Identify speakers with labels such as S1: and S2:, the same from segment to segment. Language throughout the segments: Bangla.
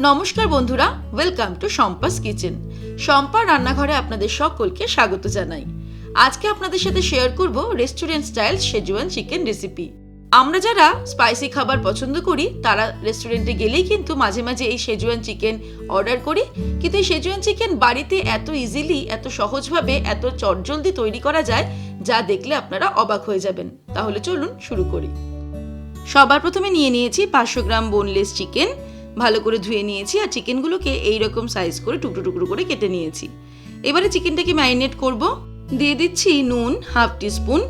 S1: নমস্কার বন্ধুরা welcome to Shampa's kitchen Shampa রান্নাঘরে আপনাদের সকলকে স্বাগত জানাই। আজকে আপনাদের সাথে শেয়ার করব restaurant style Schezwan chicken recipe আমরা যারা স্পাইসি খাবার পছন্দ করি, তারা রেস্টুরেন্টে গেলেই কিন্তু মাঝে মাঝে এই শেজওয়ান চিকেন অর্ডার করি। কিন্তু এই শেজওয়ান চিকেন বাড়িতে এত ইজিলি এত সহজভাবে, এত চটজলদি তৈরি করা যায়, যা দেখলে আপনারা অবাক হয়ে যাবেন। তাহলে চলুন শুরু করি। সবার প্রথমে নিয়ে নিয়েছি পাঁচশো গ্রাম বোনলেস চিকেন ভালো করে ধুয়ে নিয়েছি আর চিকেনগুলোকে এই রকম সাইজ করে টুকরো টুকরো করে কেটে নিয়েছি। এবারে চিকেনটাকে ম্যারিনেট করব। দিয়ে দিচ্ছি নুন হাফ টিস্পুন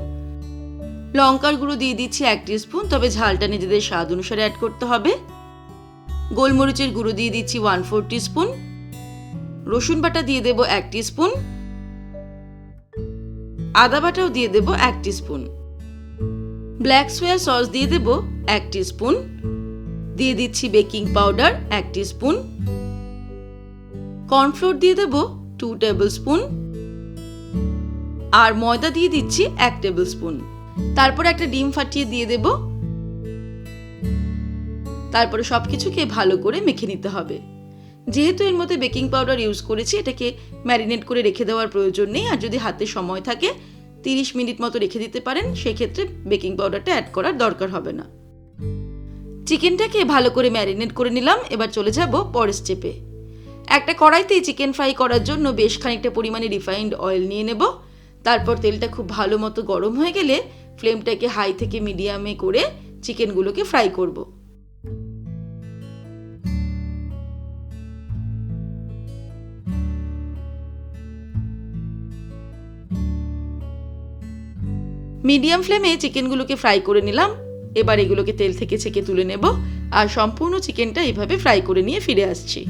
S1: লঙ্কার গুঁড়ো দিয়ে দিচ্ছি এক টিস্পুন তবে ঝালটা নিজেদের স্বাদ অনুসারে অ্যাড করতে হবে। গোলমরিচের গুঁড়ো দিয়ে দিচ্ছি ওয়ান ফোর টিস্পুন রসুন বাটা দিয়ে দেবো এক টিস্পুন আদা বাটাও দিয়ে দেবো এক টিস্পুন ব্ল্যাক সোয়া সস দিয়ে দেব এক স্পুন দিয়ে দিচ্ছি বেকিং পাউডার এক স্পুন কর্নফ্লোর দিয়ে দেব টু টেবিল স্পুন আর ময়দা দিয়ে দিচ্ছি এক টেবিল স্পুন তারপর একটা ডিম ফাটিয়ে দিয়ে দেব। তারপরে সব কিছুকে ভালো করে মেখে নিতে হবে। যেহেতু এর মধ্যে বেকিং পাউডার ইউজ করেছি, এটাকে ম্যারিনেট করে রেখে দেওয়ার প্রয়োজন নেই। আর যদি হাতে সময় থাকে, তিরিশ মিনিট মতো রেখে দিতে পারেন, সেক্ষেত্রে বেকিং পাউডারটা অ্যাড করার দরকার হবে না। চিকেনটাকে ভালো করে ম্যারিনেট করে নিলাম, এবার চলে যাব পরের স্টেপে। একটা কড়াইতে চিকেন ফ্রাই করার জন্য বেশ খানিকটা পরিমাণে রিফাইন্ড অয়েল নিয়ে নেব। তারপর তেলটা খুব ভালো মতো গরম হয়ে গেলে ফ্লেমটাকে হাই থেকে মিডিয়ামে করে চিকেনগুলোকে ফ্রাই করব। মিডিয়াম ফ্লেমে চিকেনগুলোকে ফ্রাই করে নিলাম। এবার এগুলোকে তেল থেকে ছেঁকে তুলে নেব আর সম্পূর্ণ চিকেনটা এভাবে ফ্রাই করে নিয়ে ফিরে আসছি।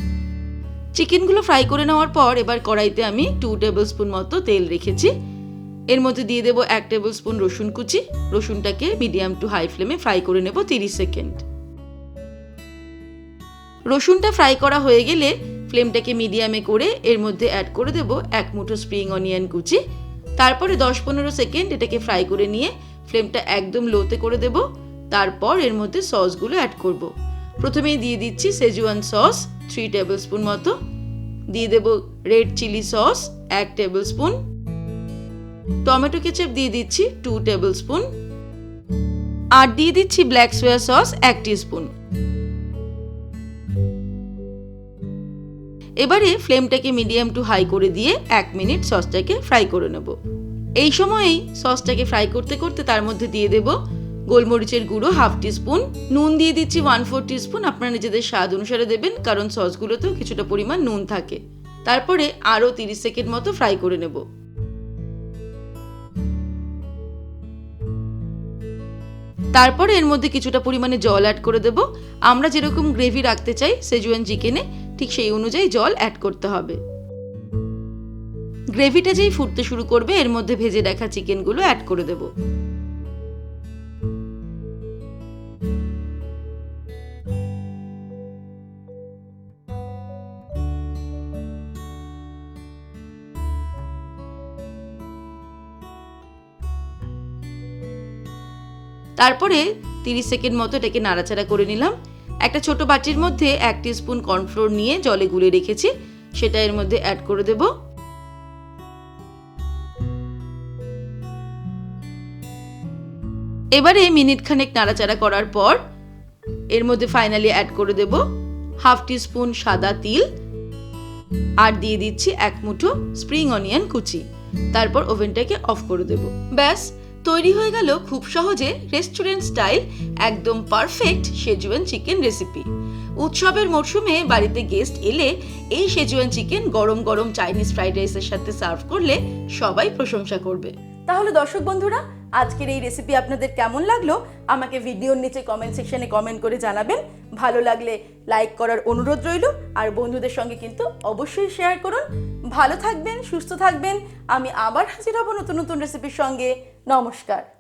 S1: চিকেনগুলো ফ্রাই করে নেওয়ার পর এবার কড়াইতে আমি টু টেবিল স্পুন মতো তেল রেখেছি। এর মধ্যে দিয়ে দেবো এক টেবিল স্পুন রসুন কুচি। রসুনটাকে মিডিয়াম টু হাই ফ্লেমে ফ্রাই করে নেব তিরিশ সেকেন্ড রসুনটা ফ্রাই করা হয়ে গেলে ফ্লেমটাকে মিডিয়ামে করে এর মধ্যে অ্যাড করে দেব এক মুঠো স্প্রিং অনিয়ন কুচি। তারপরে দশ পনেরো সেকেন্ড এটাকে ফ্রাই করে নিয়ে ফ্লেমটা একদম লোতে করে দেব। তারপর এর মধ্যে সসগুলো অ্যাড করব। প্রথমেই দিয়ে দিচ্ছি Szechuan sauce three table spoon মতো। দিয়ে দেব রেড চিলি সস এক টেবিল স্পুন টমেটো কেচাপ দিয়ে দিচ্ছি টু টেবিল স্পুন আর দিয়ে দিচ্ছি ব্ল্যাক সোয়া সস এক স্পুন এবারে ফ্লেমটাকে মিডিয়াম টু হাই করে দিয়ে এক মিনিট সসটাকে ফ্রাই করে নেব। এই সময়েই সসটাকে ফ্রাই করতে করতে তার মধ্যে দিয়ে দেব গোলমরিচের গুঁড়ো হাফ টি স্পুন নুন দিয়ে দিচ্ছি ওয়ান ফোর স্পুন আপনারা নিজেদের স্বাদ অনুসারে দেবেন, কারণ সসগুলোতেও কিছুটা পরিমাণ নুন থাকে। তারপরে আরও তিরিশ সেকেন্ড মতো ফ্রাই করে নেব। তারপরে এর মধ্যে কিছুটা পরিমাণে জল অ্যাড করে দেব। আমরা যেরকম গ্রেভি রাখতে চাই সেজুয়ান চিকেনে ঠিক সেই অনুযায়ী জল অ্যাড করতে হবে। গ্রেভিটা যেই ফুটতে শুরু করবে, এর মধ্যে ভেজে রাখা চিকেনগুলো অ্যাড করে দেব। তারপরে তিরিশ সেকেন্ড মতো এটাকে নাড়াচাড়া করে নিলাম। একটা ছোট বাটির মধ্যে এক স্পুন কর্নফ্লোর নিয়ে জলে গুলে রেখেছি, সেটা এর মধ্যে অ্যাড করে দেব। এবারে মিনিট খানেক নাড়াচাড়া করার পর এর মধ্যে ফাইনালি অ্যাড করে দেব হাফ স্পুন সাদা তিল আর দিয়ে দিচ্ছি এক মুঠো স্প্রিং অনিয়ন কুচি। তারপর ওভেনটাকে অফ করে দেব। ব্যাস তৈরি হয়ে গেল খুব সহজে রেস্টুরেন্ট স্টাইল একদম পারফেক্ট শেজুয়ান চিকেন রেসিপি উৎসবের মরশুমে বাড়িতে গেস্ট এলে এই শেজুয়ান চিকেন গরম গরম চাইনিজ ফ্রাইড রাইসের সাথে সার্ভ করলে সবাই প্রশংসা করবে। তাহলে দর্শক বন্ধুরা, আজকের এই রেসিপি আপনাদের কেমন লাগল? আমাকে ভিডিওর নিচে কমেন্ট সেকশনে কমেন্ট করে জানাবেন। ভালো লাগলে লাইক করার অনুরোধ রইল, আর বন্ধুদের সঙ্গে কিন্তু অবশ্যই শেয়ার করুন। ভালো থাকবেন, সুস্থ থাকবেন। আমি আবার হাজির হব নতুন নতুন রেসিপির সঙ্গে। নমস্কার।